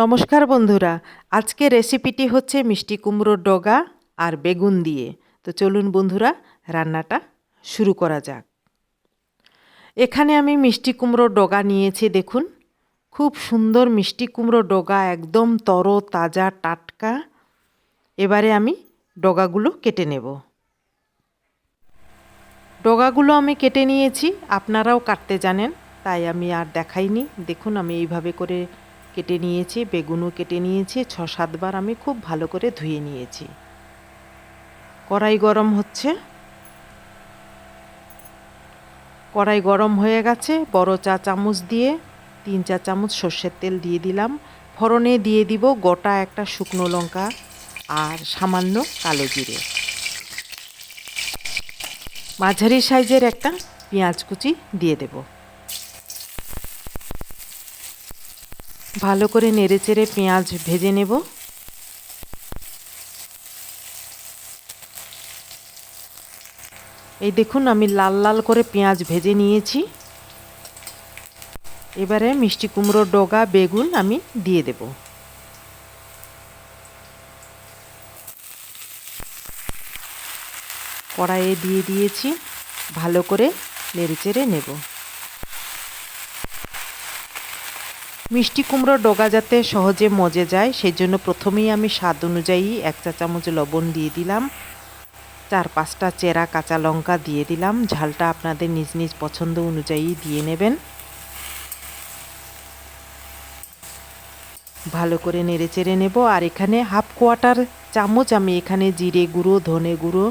নমস্কার বন্ধুরা, আজকে রেসিপিটি হচ্ছে মিষ্টি কুমড়োর ডগা আর বেগুন দিয়ে। তো চলুন বন্ধুরা, রান্নাটা শুরু করা যাক। এখানে আমি মিষ্টি কুমড়োর ডগা নিয়েছি, দেখুন। খুব সুন্দর মিষ্টি কুমড়ো ডগা, একদম তর তাজা, টাটকা। এবারে আমি ডগাগুলো কেটে নেব। ডগাগুলো আমি কেটে নিয়েছি, আপনারাও কাটতে জানেন, তাই আমি আর দেখাইনি। দেখুন, আমি এইভাবে করে কেটে নিয়েছি, বেগুনও কেটে নিয়েছি ছ সাতবার আমি খুব ভালো করে ধুয়ে নিয়েছি। কড়াই গরম হচ্ছে। কড়াই গরম হয়ে গেছে, বড় চা চামচ দিয়ে, তিন চা চামচ সর্ষের তেল দিয়ে দিলাম। ফোড়নে দিয়ে দিব গোটা একটা শুকনো লঙ্কা আর সামান্য কালো জিরে। মাঝারি সাইজের একটা পেঁয়াজ কুচি দিয়ে দেবো। ভালো করে নেড়ে চেড়ে পেঁয়াজ ভেজে নেব। এই দেখুন, আমি লাল লাল করে পেঁয়াজ ভেজে নিয়েছি। এবারে মিষ্টি কুমড়োর ডগা, বেগুন আমি দিয়ে দেব। কড়াইয়ে দিয়ে দিয়েছি, ভালো করে নেড়ে চেড়ে নেব। মিষ্টি কুমড়োর ডগা যাতে সহজে মজে যায় সেই জন্য প্রথমেই আমি স্বাদ অনুযায়ী এক চা চামচ লবণ দিয়ে দিলাম। চার পাঁচটা চেরা কাঁচা লঙ্কা দিয়ে দিলাম। ঝালটা আপনাদের নিজ নিজ পছন্দ অনুযায়ী দিয়ে নেবেন। ভালো করে নেড়ে চেড়ে নেব। আর এখানে হাফ কোয়াটার চামচ আমি এখানে জিরে গুঁড়ো, ধনে গুঁড়ো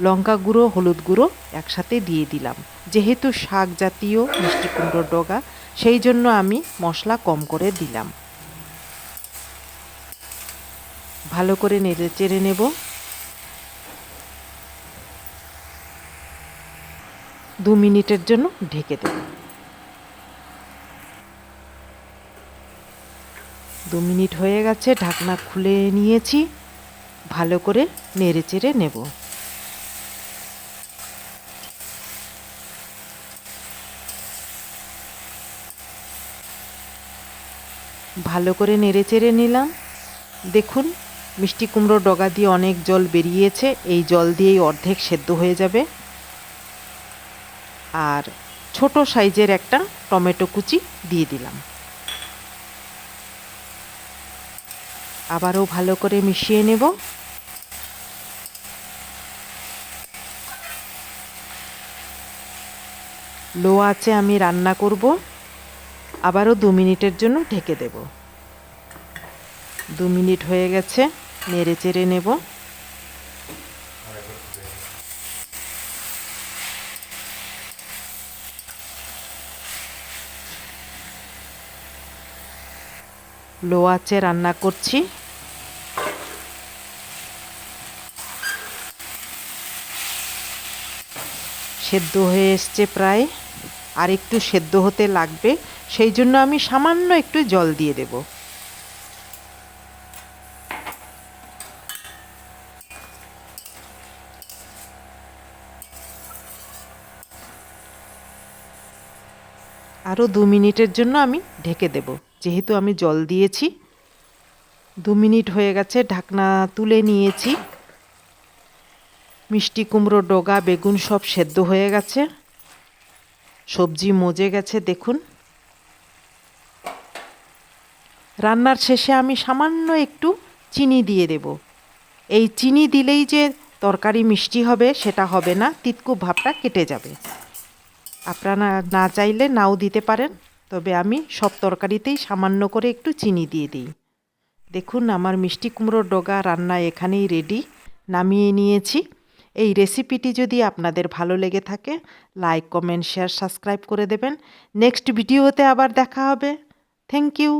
লঙ্কা গুঁড়ো, হলুদ গুঁড়ো একসাথে দিয়ে দিলাম। যেহেতু শাক জাতীয়, মিষ্টি কুমড়োর ডগা, সেই জন্য আমি মশলা কম করে দিলাম। ভালো করে নেড়ে চেড়ে নেব। দু মিনিটের জন্য ঢেকে দেব। দু মিনিট হয়ে গেছে, ঢাকনা খুলে নিয়েছি। ভালো করে নেড়ে চেড়ে নেব। ভালো করে নেড়ে চেড়ে নিলাম। দেখুন, মিষ্টি কুমড়ো ডগা দিয়ে অনেক জল বেরিয়েছে, এই জল দিয়েই অর্ধেক সেদ্ধ হয়ে যাবে। আর ছোট সাইজের একটা টমেটো কুচি দিয়ে দিলাম। আবারও ভালো করে মিশিয়ে নেব। লো আছে আমি রান্না করব। আবারও দু মিনিটের জন্য ঢেকে দেব। দু মিনিট হয়ে গেছে, নেড়ে চেড়ে নেব। লো আছে রান্না করছি। সেদ্ধ হয়ে এসছে প্রায়। আর একটু সেদ্ধ হতে লাগবে, সেই জন্য আমি সামান্য একটু জল দিয়ে দেব। আরও দু মিনিটের জন্য আমি ঢেকে দেব, যেহেতু আমি জল দিয়েছি। দু মিনিট হয়ে গেছে, ঢাকনা তুলে নিয়েছি। মিষ্টি কুমড়ো, ডগা, বেগুন সব সেদ্ধ হয়ে গেছে। সবজি মজে গেছে, দেখুন। রান্নার শেষে আমি সামান্য একটু চিনি দিয়ে দেব। এই চিনি দিলেই যে তরকারি মিষ্টি হবে, সেটা হবে না, তিতকু ভাবটা কেটে যাবে। আপনারা না চাইলে নাও দিতে পারেন, তবে আমি সব তরকারিতেই সামান্য করে একটু চিনি দিয়ে দিই। দেখুন, আমার মিষ্টি কুমড়োর ডগা রান্না এখানেই রেডি, নামিয়ে নিয়েছি। এই রেসিপিটি যদি আপনাদের ভালো লেগে থাকে লাইক কমেন্ট শেয়ার সাবস্ক্রাইব করে দেবেন। নেক্সট ভিডিওতে আবার দেখা হবে। Thank you